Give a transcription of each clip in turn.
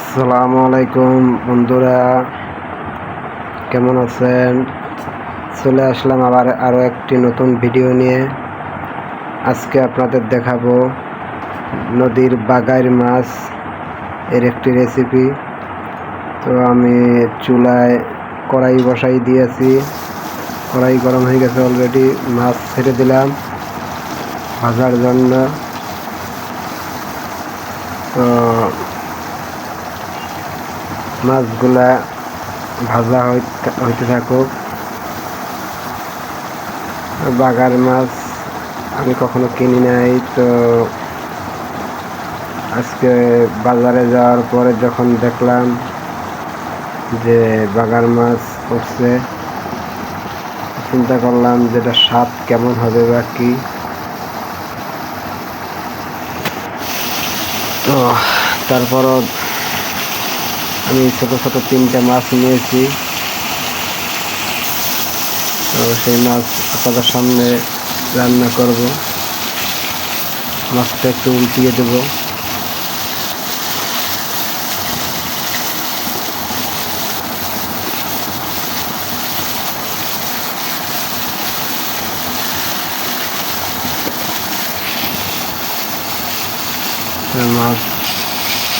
আসসালামু আলাইকুম, বন্ধুরা। কেমন আছেন? চলে আসলাম আবার আরও একটি নতুন ভিডিও নিয়ে। আজকে আপনাদের দেখাবো নদীর বাগাইর মাছ এর একটি রেসিপি তো আমি চুলায় কড়াই বসাই দিয়েছি। কড়াই গরম হয়ে গেছে অলরেডি মাছ ছেড়ে দিলাম ভাজার জন্য। তো মাছগুলা ভাজা হইতে- থাকুক। বাগার মাছ আমি কখনো কিনি নাই, তো আজকে বাজারে যাওয়ার পরে যখন দেখলাম যে বাগার মাছ উঠছে, চিন্তা করলাম যেটা স্বাদ কেমন হবে বা কি। তো তারপরও আমি ছোট ছোট তিনটা মাছ নিয়েছি। তো সেই মাছ আপনাদের সামনে রান্না করব। মাছটা একটু উল্টিয়ে দেব। মাছ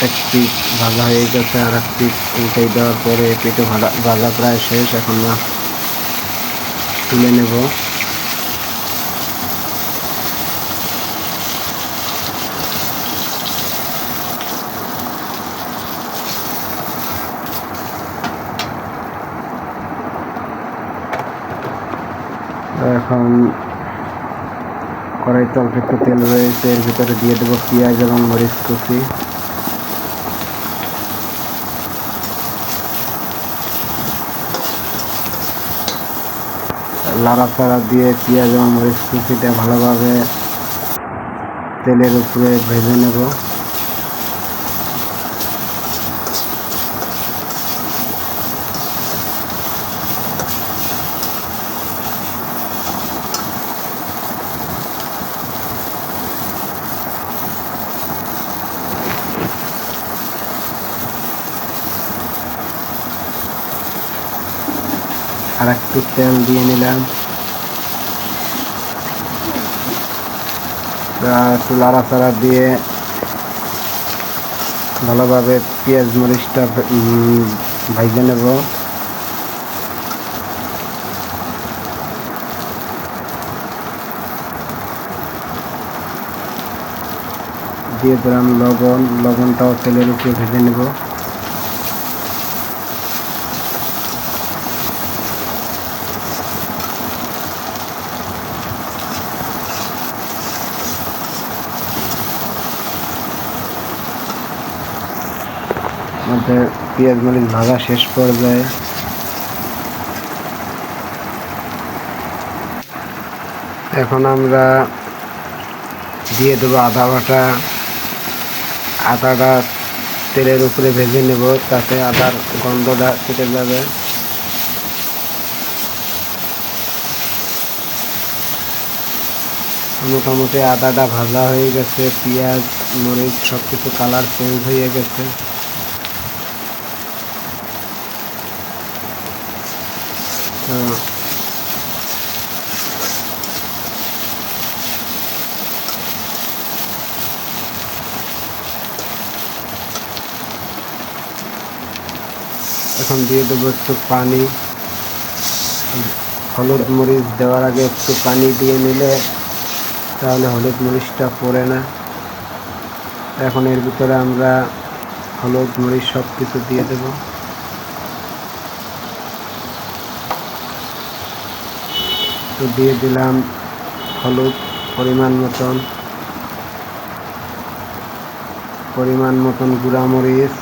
এক পিস ভাজা হয়ে গেছে, আর এক পিস উল্টে দেওয়ার পরে পেটে ভাজা ভাজা প্রায় শেষ, এখন না তুলে নেব। এখন কড়াইতে অল্প একটু তেল রয়েছে, এর ভিতরে দিয়ে দেবো পেঁয়াজ এবং মরিচ কুচি। লাড়াচাড়া দিয়ে পেঁয়াজ এবং মরিচ কুচিটা ভালোভাবে তেলের উপরে ভেজে নেব। আর একটু তেল দিয়ে নিলাম আর একটু লাড়াচাড়া দিয়ে ভালোভাবে পেঁয়াজ মরিচটা ভাজে নেব। দিয়ে দিলাম লবণ, লবণটাও তেলের উপরে ভেজে নেব। আমাদের পেঁয়াজ মরিচ ভাজা শেষ পর্যায়ে। এখন আমরা দিয়ে দেবো আদা বাটা। আদাটা তেলের উপরে ভেজে নেব, তাতে আদার গন্ধটা কেটে যাবে। মোটামুটি আদাটা ভাজা হয়ে গেছে, পেঁয়াজ, মরিচ সব কিছু কালার চেঞ্জ হয়ে গেছে। এখন দিয়ে দেবো একটু পানি। হলুদ মরিচ দেওয়ার আগে একটু পানি দিয়ে নিলে তাহলে হলুদ মরিচটা পড়ে না। এখন এর ভিতরে আমরা হলুদ মরিচ সব কিছু দিয়ে দেব। তো দিয়ে দিলাম হলুদ পরিমাণ মতন। পরিমাণ মতন মরিচ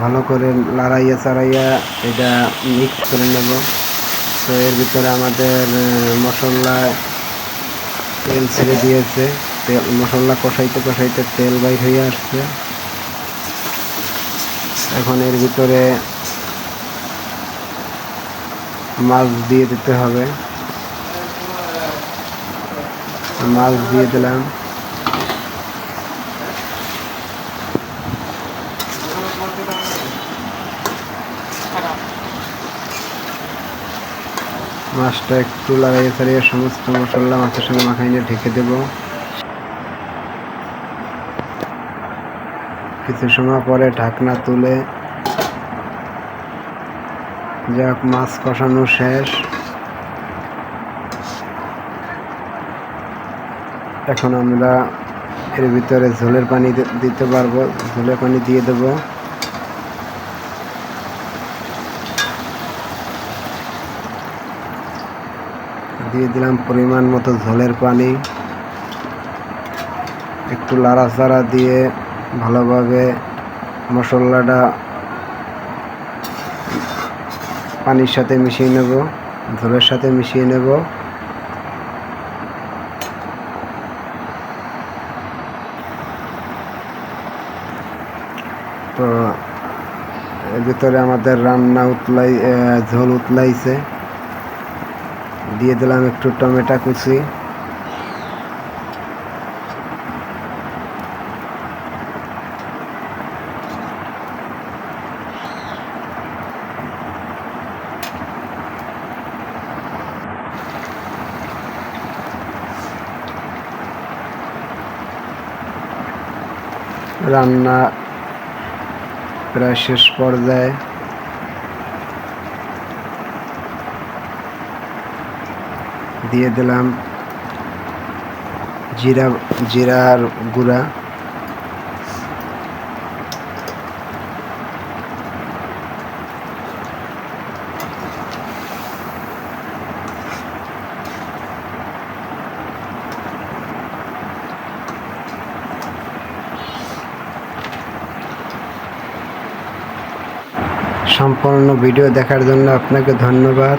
ভালো করে লাড়াইয়া চাড়াইয়া এটা মিক্স করে নেব। তো এর ভিতরে আমাদের মশলা তেল ছেড়ে দিয়েছে। তেল, মশলা কষাইতে কষাইতে তেল বাইর হয়ে আসছে। এখন এর ভিতরে মাছ দিয়ে দিতে হবে। মাছ দিয়ে দিলাম। মাছটা একটু লাগাইয়ে ছাড়িয়ে সমস্ত মশলা মাছের সঙ্গে মাখাই নিয়ে ঢেকে দেব। কিছু সময় পরে ঢাকনা তুলে যাক, মাছ কষানো শেষ। এখন আমরা এর ভিতরে ঝোলের পানি দিতে পারব। ঝোলের পানি দিয়ে দেবো। দিয়ে দিলাম পরিমাণ মতো ঝোলের পানি। একটু লাড়াচাড়া দিয়ে ভালোভাবে মশলাটা পানির সাথে মিশিয়ে নেব, ঝোলের সাথে মিশিয়ে নেব। তো ভিতরে আমাদের রান্না উতলাই ঝোল উতলাইছে। দিয়ে দিলাম একটু টমেটো কুচি। রান্না প্রায় শেষ পর্যায়ে। দিয়ে দিলাম জিরা জিরার গুঁড়া। সম্পূর্ণ ভিডিও দেখার জন্য আপনাকে ধন্যবাদ।